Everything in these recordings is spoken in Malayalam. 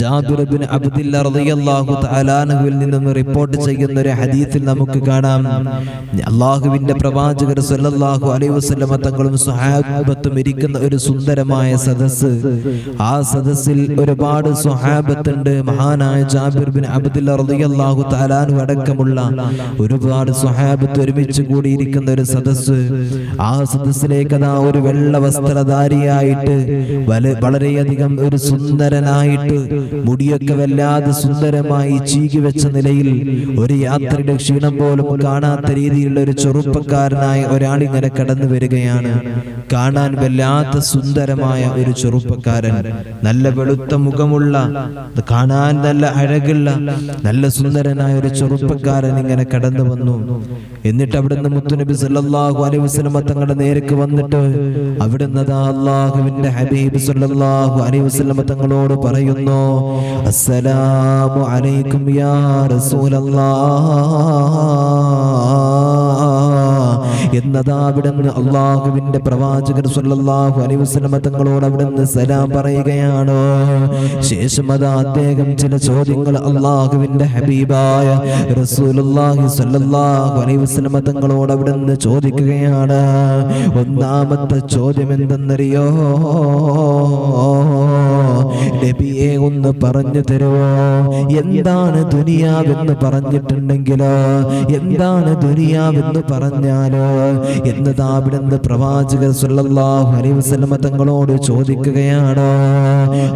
ജാബിർ ബിൻ അബ്ദുല്ല റളിയല്ലാഹു തആലാനഹുവിൽ നിന്നും റിപ്പോർട്ട് ചെയ്യുന്ന ഒരു ഹദീസിൽ നമുക്ക് കാണാം. അള്ളാഹുവിന്റെ പ്രവാചകർ സല്ലല്ലാഹു അലൈഹി വസല്ലമ തങ്ങളും സ്വഹാബത്തും ഇരിക്കുന്ന ഒരു സുന്ദരമായ സദസ്സ്. ആ സദസ്സിൽ ഒരുപാട് സ്വഹാബത്തുണ്ട്. മഹാനായ ജാബിർ ബിൻ അബ്ദുല്ല റളിയല്ലാഹു തആലാനു അടക്കമുള്ള ഒരുപാട് സ്വഹാബത്ത് ഒരുമിച്ച് കൂടിയിരിക്കുന്ന ഒരു സദസ്സ്. ആ സദസ്സിലേക്ക് അതാ ഒരു വെള്ള വസ്ത്രധാരിയായിട്ട് വളരെയധികം ഒരു സുന്ദരനായിട്ട് മുടിയൊക്കെ വല്ലാതെ സുന്ദരമായി ചീകി വെച്ച നിലയിൽ ഒരു യാത്രയുടെ ക്ഷീണം പോലും കാണാത്ത രീതിയിലുള്ള ഒരു ചെറുപ്പക്കാരനായ ഒരാൾ ഇങ്ങനെ കടന്നു വരികയാണ്. കാണാൻ വല്ലാത്ത സുന്ദരമായ ഒരു ചെറുപ്പക്കാരൻ. നല്ല വെളുത്ത മുഖമുള്ള കാണാൻ നല്ല അഴകുള്ള നല്ല സുന്ദരനായ ഒരു ചെറുപ്പക്കാരൻ ഇങ്ങനെ കടന്നു വന്നു. എന്നിട്ട് അവിടുന്ന് മുത്തുനബി സല്ലല്ലാഹു അലൈഹി വസല്ലം തങ്ങളുടെ നേരെക്ക് വന്നിട്ട് അവിടുന്ന് അള്ളാഹുവിന്റെ ഹബീബ് സല്ലല്ലാഹു അലൈഹി വസല്ലം തങ്ങളോട് പറയുന്നു അസ്സലാമു അലൈക്കും യാ റസൂലല്ലാഹ് എന്നതാ അവിടുന്ന് അള്ളാഹുവിന്റെ പ്രവാചകൻ സല്ലല്ലാഹു അലൈഹി വസല്ലം തങ്ങളോട് അവിടുന്ന് സലാം പറയുകയാണ്. ശേഷം അതാ അദ്ദേഹം ചില ചോദ്യങ്ങൾ അള്ളാഹുവിന്റെ ഹബീബായ റസൂലുള്ളാഹി സല്ലല്ലാഹു അലൈഹി വസല്ലം തങ്ങളോട് അവിടുന്ന് ചോദിക്കുകയാണ്. ഒന്നാമത്തെ ചോദ്യം എന്തെന്നറിയോ? നബിയെ ഒന്ന് പറഞ്ഞു തരുമോ എന്താണ് ദുനിയാവെന്ന് പറഞ്ഞിട്ടുണ്ടെങ്കിലോ? എന്താണ് ദുനിയാവെന്ന് പറഞ്ഞാലോ എന്നതാ പ്രവാചകൻ പ്രവാചകർ സല്ലല്ലാഹു അലൈഹി വസല്ലമ തങ്ങളോട് ചോദിക്കുകയാണ്.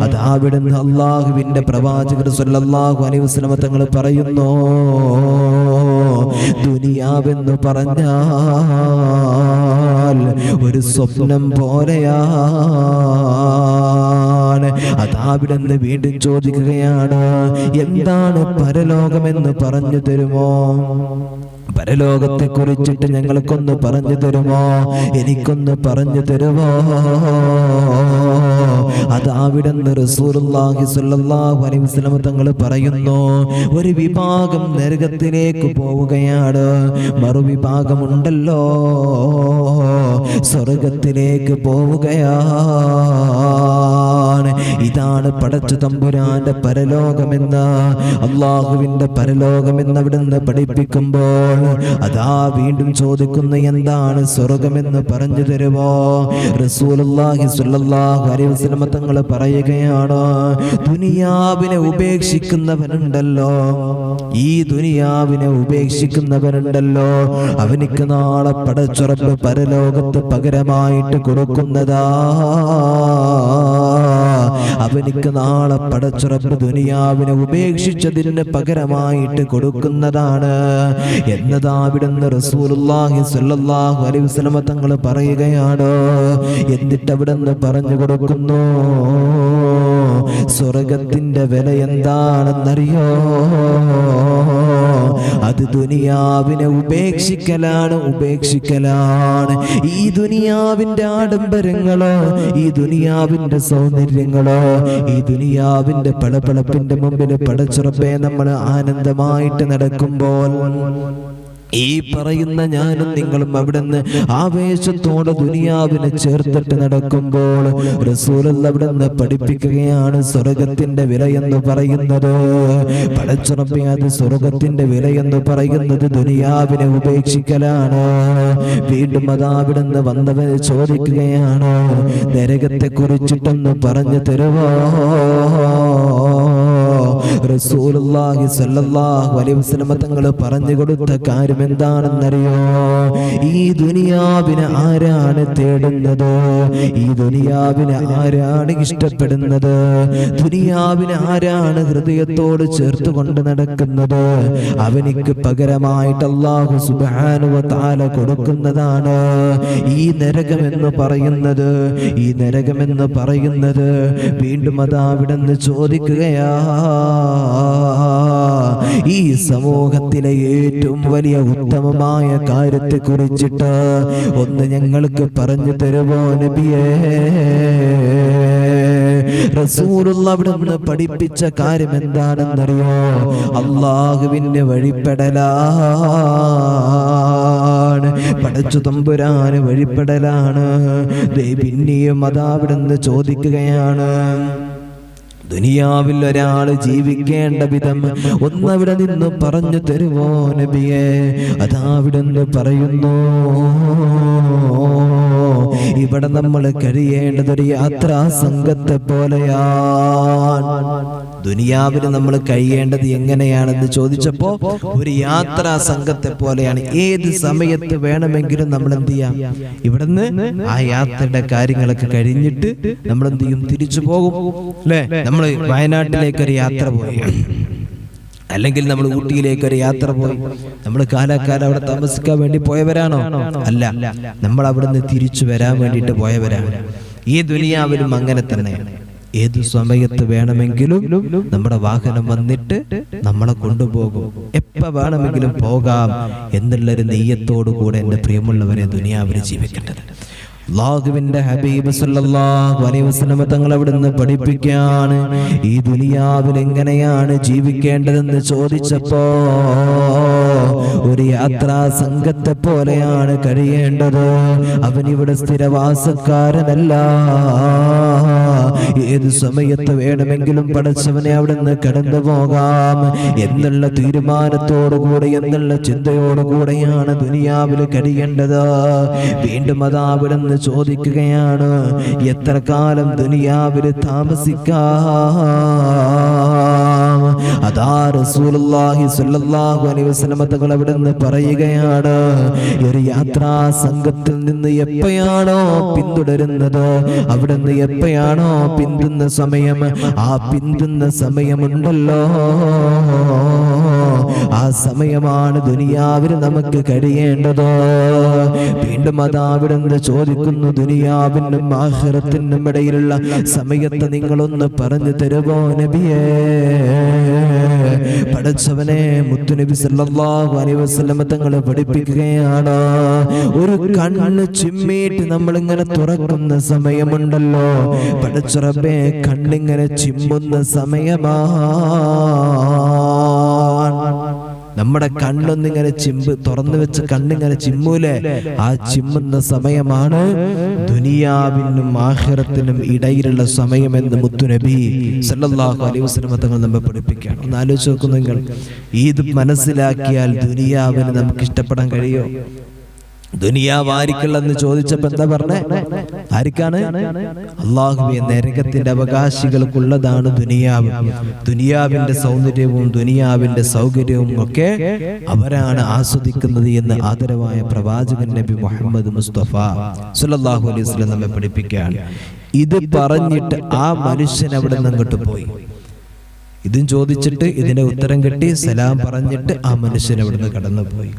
അതാവിടുന്ന് അള്ളാഹുവിന്റെ പ്രവാചകർ സല്ലല്ലാഹു അലൈഹി വസല്ലമ തങ്ങൾ പറയുന്നു ദുനിയാവെന്ന് പറഞ്ഞാൽ ഒരു സ്വപ്നം പോലെയാണ്. അതാവിടെന്ന് വീണ്ടും ചോദിക്കുകയാണ് എന്താണ് പരലോകമെന്ന് പറഞ്ഞു തരുമോ? പരലോകത്തെ കുറിച്ചിട്ട് ഞങ്ങൾക്കൊന്ന് പറഞ്ഞു തരുമോ? എനിക്കൊന്ന് പറഞ്ഞു തരുമോ? അതാവിടെന്ന് റസൂലുള്ളാഹി സ്വല്ലല്ലാഹു അലൈഹി വസല്ലം തങ്ങൾ പറയുന്നു ഒരു വിഭാഗം നരകത്തിലേക്ക് പോവുകയാണ്. മറുവിഭാഗമുണ്ടല്ലോ സ്വർഗത്തിലേക്ക് പോവുകയാണ്. ഇതാണ് പടച്ചു തമ്പുരാന്റെ പരലോകമെന്ന് അള്ളാഹുവിന്റെ പരലോകമെന്ന് അവിടുന്ന് പഠിപ്പിക്കുമ്പോൾ അതാ വീണ്ടും ചോദിക്കുന്ന എന്താണ് സ്വർഗമെന്ന് പറഞ്ഞു തരുമോ? തങ്ങൾ പറയുകയാണ് ദുനിയാവിനെ ഉപേക്ഷിക്കുന്നവനുണ്ടല്ലോ. ഈ ദുനിയാവിനെ ഉപേക്ഷിക്കുന്നവനുണ്ടല്ലോ. അവനിക്ക് നാളെ പടച്ചുറപ്പ് പരലോകത്ത് പകരമായിട്ട് കൊടുക്കുന്നതാ. അവനിക്ക് നാളെ പടച്ചുറപ്പ് ദുനിയാവിനെ ഉപേക്ഷിച്ചതിന് പകരമായിട്ട് കൊടുക്കുന്നതാണ് എന്നതാ സ്വല്ലല്ലാഹു അലൈഹി തങ്ങൾ പറയുകയാണ്. എന്നിട്ട് അവിടുന്ന് പറഞ്ഞു കൊടുക്കുന്നു. സ്വർഗത്തിന്റെ വില എന്താണെന്നറിയോ? അത് ദുനിയാവിനെ ഉപേക്ഷിക്കലാണ് ഉപേക്ഷിക്കലാണ്. ഈ ദുനിയാവിന്റെ ആഡംബരങ്ങളോ ഈ ദുനിയാവിന്റെ സൗന്ദര്യങ്ങളോ ഈ ദുനിയാവിന്റെ പടപ്പളപ്പിന്റെ മുമ്പിൽ പടച്ചുറപ്പേ നമ്മൾ ആനന്ദമായിട്ട് നടക്കുമ്പോൾ ഈ പറയുന്ന ഞാനും നിങ്ങളും അവിടുന്ന് ആവേശത്തോടെ ദുനിയാവിനെ ചേർത്തിട്ട് നടക്കുമ്പോൾ റസൂലുള്ള അവിടുന്ന് പഠിപ്പിക്കുകയാണ് സ്വർഗത്തിന്റെ വില എന്ന് പറയുന്നത്. പടച്ചുറപ്പി അത് സ്വർഗത്തിന്റെ വില എന്ന് പറയുന്നത് ദുനിയാവിനെ ഉപേക്ഷിക്കലാണ്. വീണ്ടും അതാ അവിടുന്ന് വന്നവർ ചോദിക്കുകയാണ് നരകത്തെ കുറിച്ചിട്ടൊന്ന് പറഞ്ഞു തരുവോ റസൂലുള്ളാഹി സല്ലല്ലാഹു അലൈഹി വസല്ലം തങ്ങൾ പറഞ്ഞു കൊടുത്ത കാര്യം എന്താണെന്നറിയോ ഈ ദുനിയാവിനെ ആരാണ് തേടുന്നത്? ഈ ദുനിയാവിനെ ആരാണ് ഇഷ്ടപ്പെടുന്നത്? ദുനിയാവിനെ ആരാണ് ഹൃദയത്തോട് ചേർത്ത് കൊണ്ട് നടക്കുന്നത്? അവനിക്ക് പകരമായിട്ട് അള്ളാഹു സുബാനുവ വ തആല കൊടുക്കുന്നതാണ് ഈ നരകമെന്ന് പറയുന്നത്. ഈ നരകമെന്ന് പറയുന്നത് വീണ്ടും അതാ അവിടെ നിന്ന് ചോദിക്കുകയാ. ഈ സമൂഹത്തിലെ ഏറ്റവും വലിയ ഉത്തമമായ കാര്യത്തെ കുറിച്ചിട്ട് ഒന്ന് ഞങ്ങൾക്ക് പറഞ്ഞു തരുമോ നബിയേ? റസൂലുള്ള അവിടെ പഠിപ്പിച്ച കാര്യം എന്താണെന്നറിയോ? അള്ളാഹുവിന്റെ വഴിപ്പെടലാണ്. പടച്ചു തമ്പുരാന് വഴിപ്പെടലാണ്. പിന്നെയും അതാവിടുന്ന് ചോദിക്കുകയാണ്. ദുനിയാവിൽ ഒരാൾ ജീവിക്കേണ്ട വിധം ഒന്നവിടെ നിന്ന് പറഞ്ഞു തരുമോ നബിയെ? അതാ അവിടെ നിന്ന് പറയുന്നു ഇവിടെ നമ്മൾ കഴിയേണ്ടതൊരു യാത്രാ സംഘത്തെ പോലെയാണ്. ദുനിയാവിന് നമ്മൾ കഴിയേണ്ടത് എങ്ങനെയാണെന്ന് ചോദിച്ചപ്പോ ഒരു യാത്രാ സംഘത്തെ പോലെയാണ്. ഏത് സമയത്ത് വേണമെങ്കിലും നമ്മൾ എന്ത് ചെയ്യാം? ഇവിടുന്ന് ആ യാത്രയുടെ കാര്യങ്ങളൊക്കെ കഴിഞ്ഞിട്ട് നമ്മൾ എന്ത് ചെയ്യും? തിരിച്ചു പോകും. അല്ലേ? നമ്മൾ വയനാട്ടിലേക്ക് ഒരു യാത്ര പോയി. അല്ലെങ്കിൽ നമ്മൾ ഊട്ടിയിലേക്ക് ഒരു യാത്ര പോയി. നമ്മൾ കാലാകാലം അവിടെ താമസിക്കാൻ വേണ്ടി പോയവരാണോ? അല്ല. നമ്മൾ അവിടുന്ന് തിരിച്ചു വരാൻ വേണ്ടിയിട്ട് പോയവരാണ്. ഈ ദുനിയാവിലും അങ്ങനെ തന്നെയാണ് ഏത് സമയത്ത് വേണമെങ്കിലും നമ്മുടെ വാഹനം വന്നിട്ട് നമ്മളെ കൊണ്ടുപോകും. എപ്പ വേണമെങ്കിലും പോകാം എന്നുള്ളൊരു നെയ്യത്തോടു കൂടെ എന്റെ പ്രിയമുള്ളവരെ ദുനിയാവിൽ ജീവിക്കേണ്ടത്. അള്ളാഹുവിന്റെ ഹബീബ് സല്ലല്ലാഹു അലൈഹി വസല്ലം തങ്ങൾ അവിടുന്ന് പഠിപ്പിക്കുകയാണ്. ഈ ദുനിയാവിൽ എങ്ങനെയാണ് ജീവിക്കേണ്ടതെന്ന് ചോദിച്ചപ്പോ ഒരു യാത്രാ സംഘത്തെ പോലെയാണ് കഴിയേണ്ടത്. അവനിവിടെ സ്ഥിരവാസക്കാരനല്ല. ഏത് സമയത്ത് വേണമെങ്കിലും പടച്ചവനെ അവിടുന്ന് കടന്നു പോകാം. എന്നുള്ള തീരുമാനത്തോടുകൂടെ എന്നുള്ള ചിന്തയോടുകൂടെയാണ് ദുനിയാവിൽ കഴിയേണ്ടത്. വീണ്ടും അതാ അവിടുന്ന് ചോദിക്കുകയാണ് എത്ര കാലം ദുനിയാവിൽ താമസിക്കാം? അതാ റസൂലുള്ളാഹി സ്വല്ലല്ലാഹു അലൈഹി വസല്ലം തങ്ങൾ അവിടുന്ന് പറയുകയാണ് ഒരു യാത്രാ സംഘത്തിൽ നിന്ന് എപ്പോഴാണോ പിന്തുടരുന്നത് അവിടുന്ന് എപ്പോഴാണോ പിന്തുന്ന സമയം ആ പിന്തുന്ന സമയമുണ്ടല്ലോ. ആ സമയമാണ് ദുനിയാവിന് നമുക്ക് കഴിയേണ്ടത്. വീണ്ടും അതാ ചോദിക്കുന്നു ദുനിയാവിനും ആഹ്റത്തിനും ഇടയിലുള്ള സമയത്ത് നിങ്ങളൊന്ന് പറഞ്ഞു തരുമോ നബിയേ? പഠിച്ചവനെ മുത്തുനബി സല്ലല്ലാഹു അലൈഹി വസല്ലം തങ്ങളെ പഠിപ്പിക്കുകയാണ്. ഒരു കണ്ണ് ചിമ്മിയിട്ട് നമ്മൾ ഇങ്ങനെ തുറക്കുന്ന സമയമുണ്ടല്ലോ. പഠിച്ചറബേ കണ്ണിങ്ങനെ ചിമ്മുന്ന സമയമാണ് നമ്മുടെ കണ്ണൊന്നിങ്ങനെ ചിമ്പ് തുറന്നു വെച്ച് കണ്ണിങ്ങനെ ചിമ്മൂലെ? ആ ചിമ്മുന്ന സമയമാണ് ദുനിയാവിനും ആഖിറത്തിനും ഇടയിലുള്ള സമയമെന്ന് മുത്തുനബി സല്ലാഹു അലൈഹി വസ്ലമ തങ്ങൾ നമ്മെ പഠിപ്പിക്കുകയാണ്. ഒന്ന് ആലോചിച്ച് നോക്കുന്നെങ്കിൽ ഇത് മനസ്സിലാക്കിയാൽ ദുനിയാവിന് നമുക്ക് ഇഷ്ടപ്പെടാൻ കഴിയോ? ദുനിയാവ് ആരിക്കുള്ളെന്ന് ചോദിച്ചപ്പോ എന്താ പറഞ്ഞേ? ആരിക്കാണ് അള്ളാഹുബിയ നരകത്തിന്റെ അവകാശികൾക്കുള്ളതാണ് ദുനിയാവ്. ദുനിയാവിന്റെ സൗന്ദര്യവും ദുനിയാവിന്റെ സൗകര്യവും ഒക്കെ അവരാണ് ആസ്വദിക്കുന്നത് എന്ന് ആദരവായ പ്രവാചകൻ നബി മുഹമ്മദ് മുസ്തഫ സുല്ലാഹു അലൈഹി വസല്ലം നമ്മെ പഠിപ്പിക്കുകയാണ്. ഇത് പറഞ്ഞിട്ട് ആ മനുഷ്യൻ അവിടെ നിന്ന് അങ്ങോട്ട് പോയി. ഇതും ചോദിച്ചിട്ട് ഇതിന്റെ ഉത്തരം കിട്ടി സലാം പറഞ്ഞിട്ട് ആ മനുഷ്യൻ അവിടുന്ന് കടന്നുപോയി.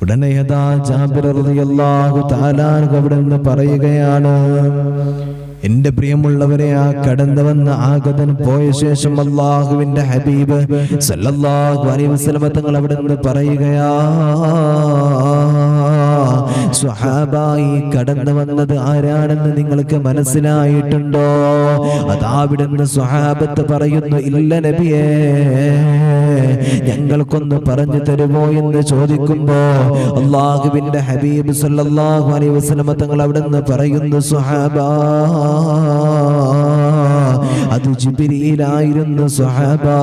ഉടനെ യഥാ ജാബിർ റളിയല്ലാഹു അവിടെ നിന്ന് പറയുകയാണ് എന്റെ പ്രിയമുള്ളവരെ ആ കടന്നു വന്ന ആഗതൻ പോയ ശേഷം അള്ളാഹുവിന്റെ ഹബീബ് സല്ലല്ലാഹു അലൈഹി വസല്ലം തങ്ങൾ അവിടെ നിന്ന് പറയുകയാ സ്വഹാബായി കടന്നു വന്നത് ആരാണെന്ന് നിങ്ങൾക്ക് മനസ്സിലായിട്ടുണ്ടോ? അതാവിടുന്ന് സ്വഹാബത്ത് പറയുന്നു ഇല്ല നബിയേ ഞങ്ങൾക്കൊന്ന് പറഞ്ഞു തരുമോ എന്ന് ചോദിക്കുമ്പോ അള്ളാഹുവിന്റെ ഹബീബ് സല്ലാഹു അലൈഹി വസല്ലം തങ്ങൾ നിന്ന് പറയുന്നു സ്വഹാബാ അത് ജിബിരിയിലായിരുന്നു സ്വഹാബാ.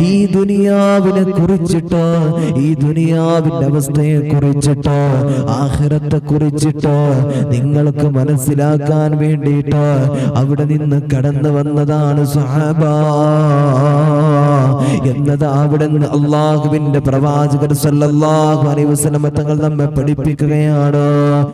ഈ ദുനിയാവിനെ കുറിച്ചിട്ട് ഈ ദുനിയാവിന്റെ അവസ്ഥയെ കുറിച്ചിട്ട് ആഹ്റത്തെ കുറിച്ചിട്ട് നിങ്ങൾക്ക് മനസ്സിലാക്കാൻ വേണ്ടിയിട്ട് അവിടെ നിന്ന് കടന്നു വന്നതാണ് സ്വഹാബ. എന്നത് അവിടെ നിന്ന് അള്ളാഹുവിന്റെ പ്രവാചകർ സല്ലല്ലാഹു അലൈഹി വസല്ലം തങ്ങൾ നമ്മെ പഠിപ്പിക്കുകയാണ്.